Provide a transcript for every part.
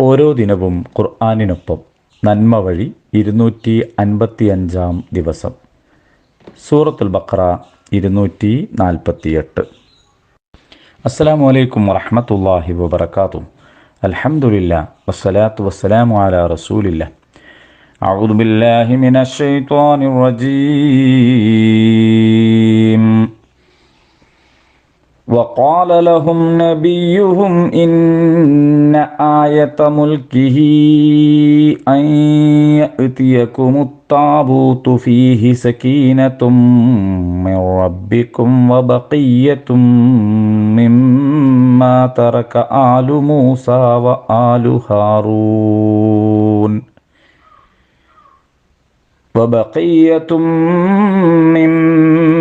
ഓരോ ദിനവും ഖുർആാനിനൊപ്പം നന്മ വഴി ഇരുന്നൂറ്റി അൻപത്തി അഞ്ചാം ദിവസം സൂറത്തുൽ ബക്ര ഇരുന്നൂറ്റി നാൽപ്പത്തിയെട്ട് അസ്സലാമു അലൈക്കും വറഹമത്തല്ലാഹി വബർക്കാത്തു അൽഹംദുലില്ലാ വസ്സലാത്തു വസ്സലാമു അലാ റസൂലില്ല أعوذ بالله من الشيطان الرجيم وقال لهم نبيهم إن آية ملكه أن يأتيكم الطابوت فيه سكينة من ربكم وبقية مما ترك آل موسى وآل هارون وبقية مما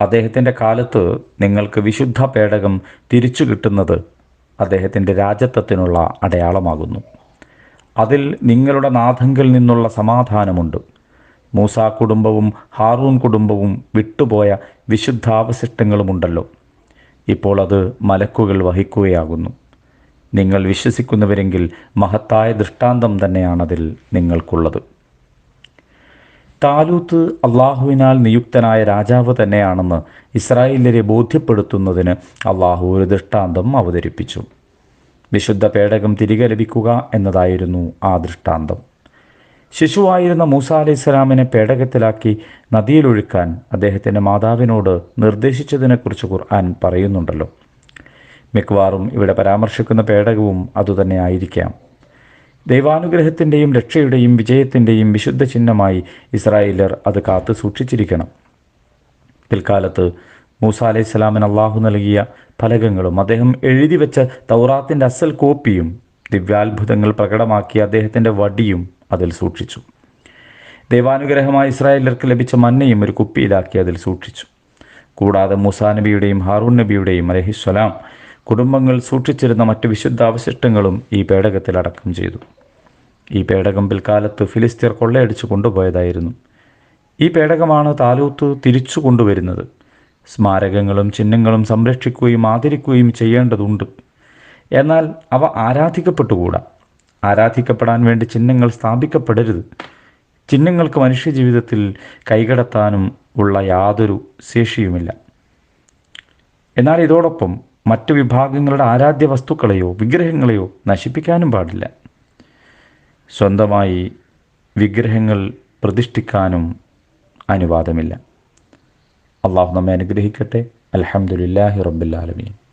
അദ്ദേഹത്തിന്റെ കാലത്ത് നിങ്ങൾക്ക് വിശുദ്ധ പേടകം തിരിച്ചു കിട്ടുന്നത് അദ്ദേഹത്തിന്റെ രാജത്വത്തിനുള്ള അടയാളമാകുന്നു. അതിൽ നിങ്ങളുടെ നാഥങ്കിൽ നിന്നുള്ള സമാധാനമുണ്ട്. മൂസ കുടുംബവും ഹാറൂൺ കുടുംബവും വിട്ടുപോയ വിശുദ്ധാവശിഷ്ടങ്ങളുമുണ്ടല്ലോ. ഇപ്പോൾ അത് മലക്കുകൾ വഹിക്കുകയാകുന്നു. നിങ്ങൾ വിശ്വസിക്കുന്നവരെങ്കിൽ മഹത്തായ ദൃഷ്ടാന്തം തന്നെയാണതിൽ നിങ്ങൾക്കുള്ളത്. താലൂത്ത് അള്ളാഹുവിനാൽ നിയുക്തനായ രാജാവ് തന്നെയാണെന്ന് ഇസ്രായേലരെ ബോധ്യപ്പെടുത്തുന്നതിന് അള്ളാഹു ഒരു ദൃഷ്ടാന്തം അവതരിപ്പിച്ചു. വിശുദ്ധ പേടകം തിരികെ ലഭിക്കുക എന്നതായിരുന്നു ആ ദൃഷ്ടാന്തം. ശിശുവായിരുന്ന മൂസ അലൈഹിസ്സലാമിനെ പേടകത്തിലാക്കി നദിയിലൊഴുക്കാൻ അദ്ദേഹത്തിന്റെ മാതാവിനോട് നിർദ്ദേശിച്ചതിനെക്കുറിച്ച് ഖുർആൻ പറയുന്നുണ്ടല്ലോ. മിക്കവാറും ഇവിടെ പരാമർശിക്കുന്ന പേടകവും അതുതന്നെ ആയിരിക്കാം. ദൈവാനുഗ്രഹത്തിന്റെയും രക്ഷയുടെയും വിജയത്തിന്റെയും വിശുദ്ധ ചിഹ്നമായി ഇസ്രായേലർ അത് കാത്തു സൂക്ഷിച്ചിരിക്കണം. പിൽക്കാലത്ത് മൂസ അലൈഹി സ്വലാമിന് അള്ളാഹു നൽകിയ ഫലകങ്ങളും അദ്ദേഹം എഴുതി വെച്ച തൗറാത്തിന്റെ അസൽ കോപ്പിയും ദിവ്യാത്ഭുതങ്ങൾ പ്രകടമാക്കിയ അദ്ദേഹത്തിന്റെ വടിയും അതിൽ സൂക്ഷിച്ചു. ദൈവാനുഗ്രഹമായി ഇസ്രായേലർക്ക് ലഭിച്ച മന്നയും ഒരു കുപ്പിയിലാക്കി അതിൽ സൂക്ഷിച്ചു. കൂടാതെ മൂസാ നബിയുടെയും ഹാറൂൺ നബിയുടെയും അലഹിസ്വലാം കുടുംബങ്ങൾ സൂക്ഷിച്ചിരുന്ന മറ്റു വിശുദ്ധ അവശിഷ്ടങ്ങളും ഈ പേടകത്തിൽ അടക്കം ചെയ്തു. ഈ പേടകം പിൽക്കാലത്ത് ഫിലിസ്തീർ കൊള്ളയടിച്ചു കൊണ്ടുപോയതായിരുന്നു. ഈ പേടകമാണ് താലൂത്ത് തിരിച്ചു കൊണ്ടുവരുന്നത്. സ്മാരകങ്ങളും ചിഹ്നങ്ങളും സംരക്ഷിക്കുകയും ആദരിക്കുകയും ചെയ്യേണ്ടതുണ്ട്. എന്നാൽ അവ ആരാധിക്കപ്പെട്ടുകൂടാ? ആരാധിക്കപ്പെടാൻ വേണ്ടി ചിഹ്നങ്ങൾ സ്ഥാപിക്കപ്പെടരുത്. ചിഹ്നങ്ങൾക്ക് മനുഷ്യജീവിതത്തിൽ കൈകടത്താനും ഉള്ള യാതൊരു ശേഷിയുമില്ല. എന്നാൽ ഇതോടൊപ്പം മറ്റു വിഭാഗങ്ങളുടെ ആരാധ്യ വസ്തുക്കളെയോ വിഗ്രഹങ്ങളെയോ നശിപ്പിക്കാനും പാടില്ല. സ്വന്തമായി വിഗ്രഹങ്ങൾ പ്രതിഷ്ഠിക്കാനും അനുവാദമില്ല. അള്ളാഹു നമ്മെ അനുഗ്രഹിക്കട്ടെ. അലഹമുല്ലാഹി റബ്ബുല്ലാലമീൻ